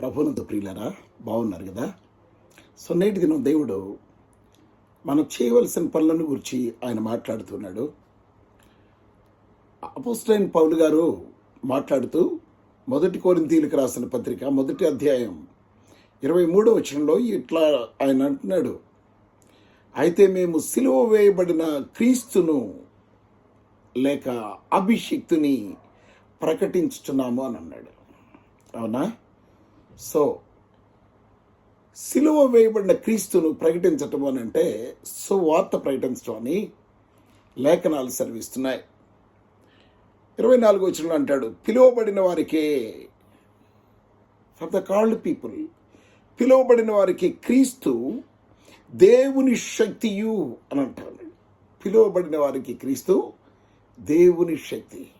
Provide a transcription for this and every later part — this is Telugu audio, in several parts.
ప్రభునంత ప్రియులరా బాగున్నారు కదా? సో నేటి దినం దేవుడు మనం చేయవలసిన పనులను గురించి ఆయన మాట్లాడుతున్నాడు. అపోస్టైన్ పౌలు గారు మాట్లాడుతూ మొదటి కోరింతీలకు రాసిన పత్రిక మొదటి అధ్యాయం ఇరవై మూడో వచనంలో ఇట్లా ఆయన అంటున్నాడు. అయితే మేము సిలువ వేయబడిన క్రీస్తును లేక అభిషిక్తుని ప్రకటించుతున్నాము అని అన్నాడు. అవునా? సో సిలువ వేయబడిన క్రీస్తును ప్రకటించటం అని అంటే సువార్త ప్రకటించడం అని లేఖనాలు సెలవిస్తున్నాయి. ఇరవై నాలుగు వచ్చిన అంటాడు పిలువబడిన వారికే ఫర్ ద కాల్డ్ పీపుల్ పిలువబడిన వారికి క్రీస్తు దేవుని శక్తియు అని అంటాడు. పిలువబడిన వారికి క్రీస్తు దేవుని శక్తి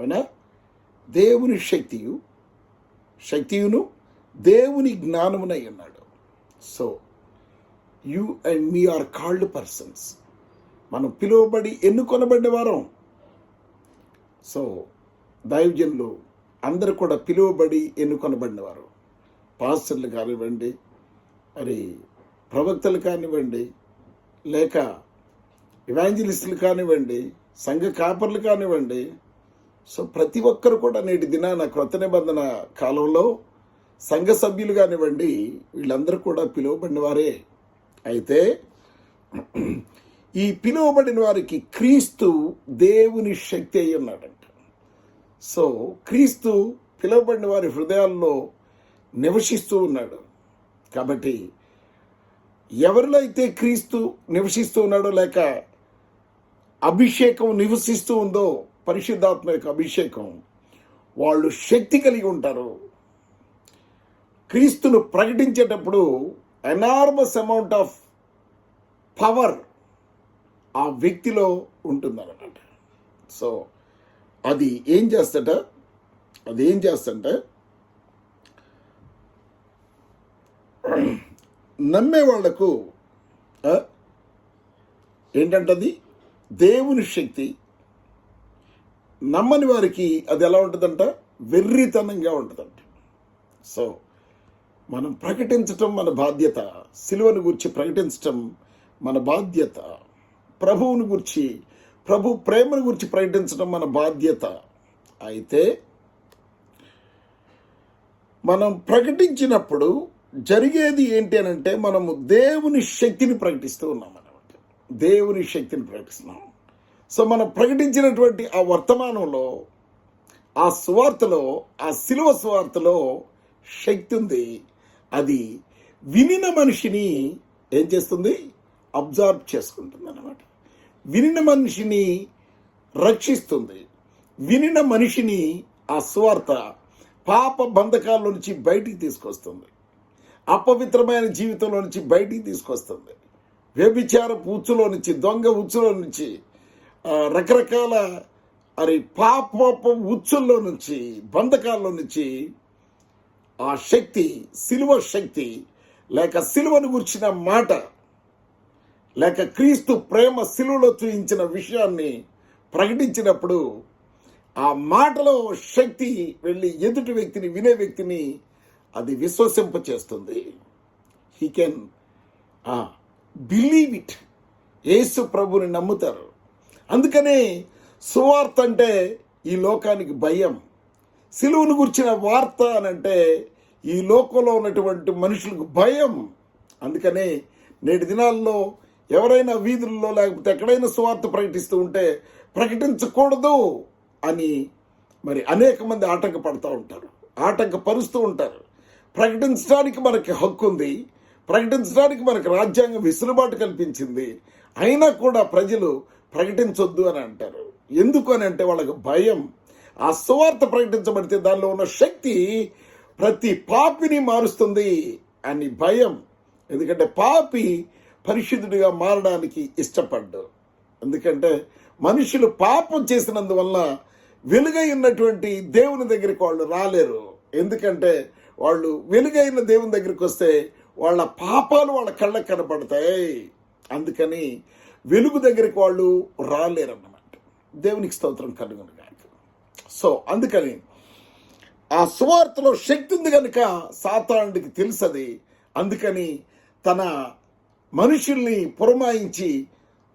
అవునా దేవుని శక్తియు శక్తియును దేవుని జ్ఞానమునై ఉన్నాడు. So you and me are called persons మనం పిలువబడి ఎన్నుకొనబడిన వారం. సో దైవజనులు అందరూ కూడా పిలువబడి ఎన్నుకొనబడినవారు పాస్టర్లు కానివ్వండి మరి ప్రవక్తలు కానివ్వండి లేక ఇవాంజలిస్టులు కానివ్వండి సంఘ కాపర్లు కానివ్వండి సో ప్రతి ఒక్కరు కూడా నేటి దినాన క్రొత్త నిబంధన కాలంలో సంఘ సభ్యులు కానివ్వండి వీళ్ళందరూ కూడా పిలువబడిన వారే. అయితే ఈ పిలువబడిన వారికి క్రీస్తు దేవుని శక్తి అయి ఉన్నాడంట. సో క్రీస్తు పిలువబడిన వారి హృదయాల్లో నివసిస్తూ ఉన్నాడు. కాబట్టి ఎవరిలో అయితే క్రీస్తు నివసిస్తూ ఉన్నాడో లేక అభిషేకం నివసిస్తూ ఉందో పరిశుద్ధాత్మ యొక్క అభిషేకం. వాళ్ళు శక్తి కలిగి ఉంటారు. క్రీస్తును ప్రకటించేటప్పుడు ఎనార్మస్ అమౌంట్ ఆఫ్ పవర్ ఆ వ్యక్తిలో ఉంటుందన్నమాట. సో అది ఏం చేస్తట? అది ఏం చేస్తంటే? నమ్మే వాళ్ళకు ఏంటంటది? దేవుని శక్తి నమ్మని వారికి అది ఎలా ఉంటుందంట? వెర్రితనంగా ఉంటుందంట. సో మనం ప్రకటించటం మన బాధ్యత. సిలువను గురించి ప్రకటించటం మన బాధ్యత. ప్రభువుని గురించి ప్రభు ప్రేమను గురించి ప్రకటించడం మన బాధ్యత. అయితే మనం ప్రకటించినప్పుడు జరిగేది ఏంటి అని అంటే మనము దేవుని శక్తిని ప్రకటిస్తూ ఉన్నాం అన్నమాట దేవుని శక్తిని ప్రకటిస్తున్నాం. సో మనం ప్రకటించినటువంటి ఆ వర్తమానంలో ఆ సువార్తలో ఆ సిలువ సువార్తలో శక్తి ఉంది. అది వినిన మనిషిని ఏం చేస్తుంది? అబ్జర్వ్ చేసుకుంటుంది అన్నమాట వినిన మనిషిని రక్షిస్తుంది. వినిన మనిషిని ఆ సువార్త పాప బంధకాల నుంచి బయటికి తీసుకొస్తుంది. అపవిత్రమైన జీవితంలో నుంచి బయటికి తీసుకొస్తుంది. వ్యభిచారపు ఉచ్చులో నుంచి దొంగ ఉచ్చులో నుంచి రకరకాల అరే పాప ఉచ్చుల్లో నుంచి బంధకాల్లో నుంచి ఆ శక్తి సిలువ శక్తి లేక సిలువను గుర్చిన మాట లేక క్రీస్తు ప్రేమ సిలువలో చూయించిన విషయాన్ని ప్రకటించినప్పుడు ఆ మాటలో శక్తి వెళ్ళి ఎదుటి వ్యక్తిని వినే వ్యక్తిని అది విశ్వసింప చేస్తుంది హీ కెన్ బిలీవ్ ఇట్ యేసు ప్రభుని నమ్ముతారు. అందుకనే సువార్త అంటే ఈ లోకానికి భయం. సిలువును గుర్చిన వార్త అని అంటే ఈ లోకంలో ఉన్నటువంటి మనుషులకు భయం. అందుకనే నేటి దినాల్లో ఎవరైనా వీధుల్లో లేకపోతే ఎక్కడైనా సువార్త ప్రకటిస్తూ ఉంటే ప్రకటించకూడదు అని మరి అనేక మంది ఆటంకపడుతూ ఉంటారు. ఆటంకపరుస్తూ ఉంటారు. ప్రకటించడానికి మనకి హక్కు ఉంది. ప్రకటించడానికి మనకు రాజ్యాంగం వెసులుబాటు కల్పించింది. అయినా కూడా ప్రజలు ప్రకటించొద్దు అని అంటారు. ఎందుకు అని అంటే వాళ్ళకి భయం. ఆ సువార్త ప్రకటించబడితే దానిలో ఉన్న శక్తి ప్రతి పాపిని మారుస్తుంది అని భయం. ఎందుకంటే పాపి పరిశుద్ధుడిగా మారడానికి ఇష్టపడ్డు. ఎందుకంటే మనుషులు పాపం చేసినందువల్ల వెలుగై ఉన్నటువంటి దేవుని దగ్గరికి వాళ్ళు రాలేరు. ఎందుకంటే వాళ్ళు వెలుగైన దేవుని దగ్గరికి వస్తే వాళ్ళ పాపాలు వాళ్ళ కళ్ళకు కనపడతాయి. అందుకని వెలుగు దగ్గరికి వాళ్ళు రాలేరన్నమాట. దేవునికి స్తోత్రం కలుగును సో అందుకని ఆ సువార్తలో శక్తి ఉంది కనుక సాతానుడికి తెలుసది. అందుకని తన మనుషుల్ని పురమాయించి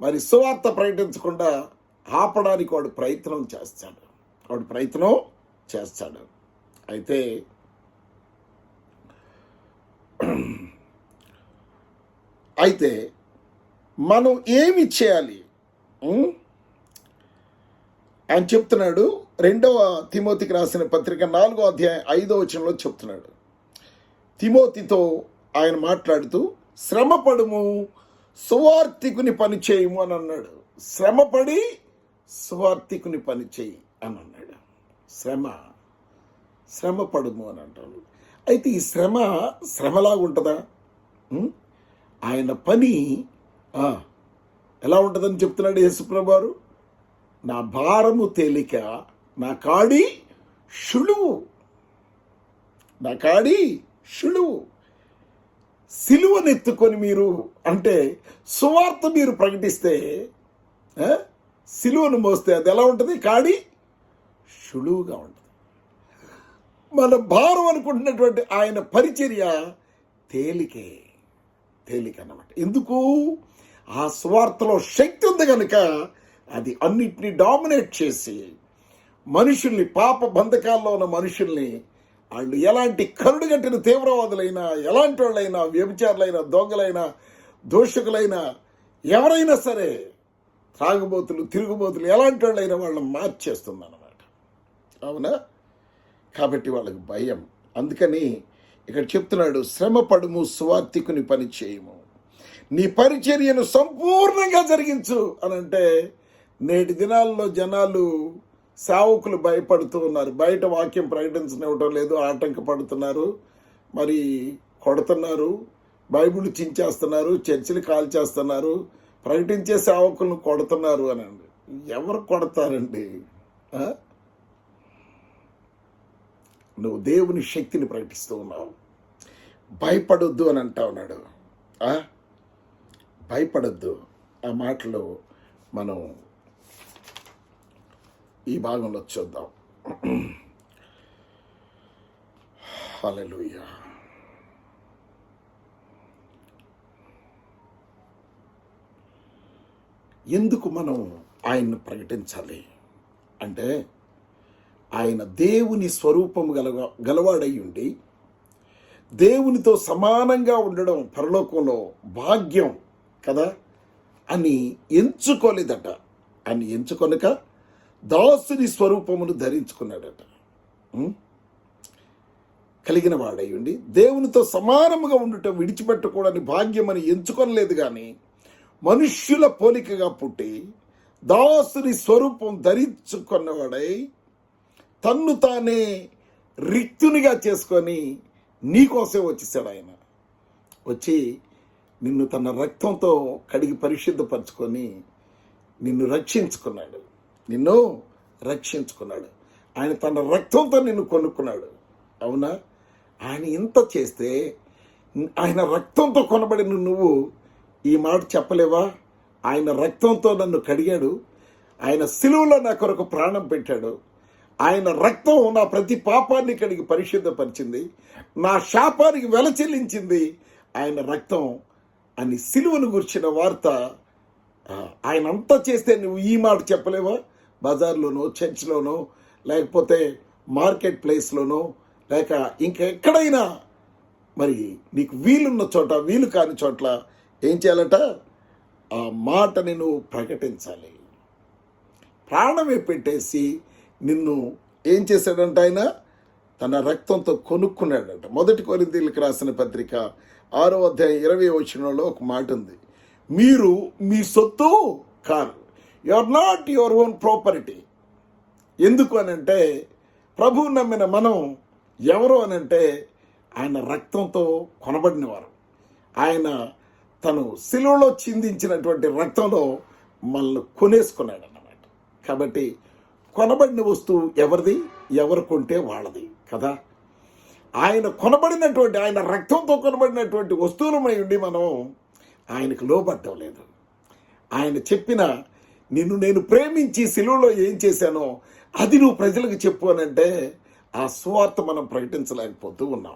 మరి సువార్త ప్రకటించకుండా ఆపడానికి వాడు ప్రయత్నం చేస్తాడు. వాడు ప్రయత్నం చేస్తాడు. అయితే అయితే మనం ఏమి చేయాలి? ఆయన చెప్తున్నాడు రెండవ తిమోతికి రాసిన పత్రిక నాలుగో అధ్యాయం ఐదో వచనంలో చెప్తున్నాడు. తిమోతితో ఆయన మాట్లాడుతూ శ్రమపడుము సువార్థికుని పని చేయము అని అన్నాడు. శ్రమపడి సువార్థికుని పని చేయి అని అన్నాడు. శ్రమ శ్రమ పడుము అని అంటాడు. అయితే ఈ శ్రమ శ్రమలాగా ఉంటుందా ఆయన పని ఎలా ఉంటుందని చెప్తున్నాడు యేసుప్రభారు నా భారము తేలిక నా కాడి షులువు నా కాడి షులువు సిలువనెత్తుకొని మీరు అంటే సువార్త మీరు ప్రకటిస్తే సిలువను మోస్తే అది ఎలా ఉంటుంది? కాడి షులువుగా ఉంటుంది. మన భారం అనుకుంటున్నటువంటి ఆయన పరిచర్య తేలికే తేలిక అన్నమాట ఎందుకు? ఆ స్వార్థలో శక్తి ఉంది కనుక అది అన్నిటినీ డామినేట్ చేసి మనుషుల్ని పాప బంధకాల్లో ఉన్న మనుషుల్ని వాళ్ళు ఎలాంటి కరుడు కట్టిన తీవ్రవాదులైనా ఎలాంటి వాళ్ళైనా వ్యభిచారులైనా దొంగలైనా దోషకులైనా ఎవరైనా సరే త్రాగుబోతులు తిరుగుబోతులు ఎలాంటి వాళ్ళైనా వాళ్ళని మార్చేస్తుంది అనమాట అవునా? కాబట్టి వాళ్ళకి భయం. అందుకని ఇక్కడ చెప్తున్నాడు శ్రమ పడుము స్వార్థికుని పని చేయము. నీ పరిచర్యను సంపూర్ణంగా జరిగించు అని అంటే నేటి దినాల్లో జనాలు సేవకులు భయపడుతూ ఉన్నారు. బయట వాక్యం ప్రకటించనివ్వటం లేదు ఆటంకపడుతున్నారు మరి కొడుతున్నారు బైబిల్ చించేస్తున్నారు చర్చిలు కాల్చేస్తున్నారు ప్రకటించే సేవకులను కొడుతున్నారు అని అండి. ఎవరు కొడతారండి? నువ్వు దేవుని శక్తిని ప్రకటిస్తూ ఉన్నావు. భయపడొద్దు అని అంటా ఉన్నాడు. ఆ? భయపడొద్దు. ఆ మాటలు మనం ఈ భాగంలో చూద్దాం. హలలుయ ఎందుకు మనం ఆయన్ని ప్రకటించాలి? అంటే ఆయన దేవుని స్వరూపం గలవ గలవాడై ఉండి దేవునితో సమానంగా ఉండడం పరలోకంలో భాగ్యం కదా? అని ఎంచుకోలేదట. అని ఎంచుకొనక దాసుని స్వరూపమును ధరించుకున్నాడట. కలిగిన వాడయ్యండి ఉండి దేవునితో సమానముగా ఉండటం విడిచిపెట్టకూడని భాగ్యం అని ఎంచుకొనలేదు కానీ మనుష్యుల పోలికగా పుట్టి దాసుని స్వరూపం ధరించుకున్నవాడై తన్ను తానే రిక్తునిగా చేసుకొని నీకోసే వచ్చేసాడు ఆయన. వచ్చి నిన్ను తన రక్తంతో కడిగి పరిశుద్ధపరచుకొని నిన్ను రక్షించుకున్నాడు. నిన్ను రక్షించుకున్నాడు. ఆయన తన రక్తంతో నిన్ను కొనుక్కున్నాడు. అవునా? ఆయన ఇంత చేస్తే ఆయన రక్తంతో కొనబడిన నువ్వు ఈ మాట చెప్పలేవా? ఆయన రక్తంతో నన్ను కడిగాడు. ఆయన సిలువలో నా కొరకు ప్రాణం పెట్టాడు. ఆయన రక్తం నా ప్రతి పాపాన్ని కడిగి పరిశుద్ధపరిచింది. నా శాపానికి వెల చెల్లించింది. ఆయన రక్తం అని సిలువను గుర్చిన వార్త ఆయన అంతా చేస్తే నువ్వు ఈ మాట చెప్పలేవా? బజార్లోనో చర్చ్లోనో లేకపోతే మార్కెట్ ప్లేస్లోనో లేక ఇంకా ఎక్కడైనా? మరి నీకు వీలున్న చోట వీలు కాని చోట్ల ఏం చేయాలట? ఆ మాటని నువ్వు ప్రకటించాలి. ప్రాణమే పెట్టేసి నిన్ను ఏం చేశాడంట ఆయన? తన రక్తంతో కొనుక్కున్నాడంట. మొదటి కొరిందీలకు రాసిన పత్రిక ఆరో అధ్యాయం ఇరవై వచనంలో ఒక మాట ఉంది. మీరు మీ సొత్తు car. You are not your own property ఎందుకు అని అంటే ప్రభువు నమ్మిన మనం ఎవరు అని అంటే ఆయన రక్తంతో కొనబడినవారు. ఆయన తను సిలువలో చిందించినటువంటి రక్తంలో మనల్ని కొనేసుకున్నాడు అన్నమాట కాబట్టి కొనబడిన వస్తువు ఎవరిది? ఎవరు కొంటే వాళ్ళది. కదా? ఆయన కొనబడినటువంటి ఆయన రక్తంతో కొనబడినటువంటి వస్తువులమై ఉండి మనం ఆయనకు లోబట్టం లేదు. ఆయన చెప్పిన నిన్ను నేను ప్రేమించి సిలువలో ఏం చేశానో అది నువ్వు ప్రజలకు చెప్పు అని అంటే ఆ సువార్త మనం ప్రకటించలేకపోతూ ఉన్నాం.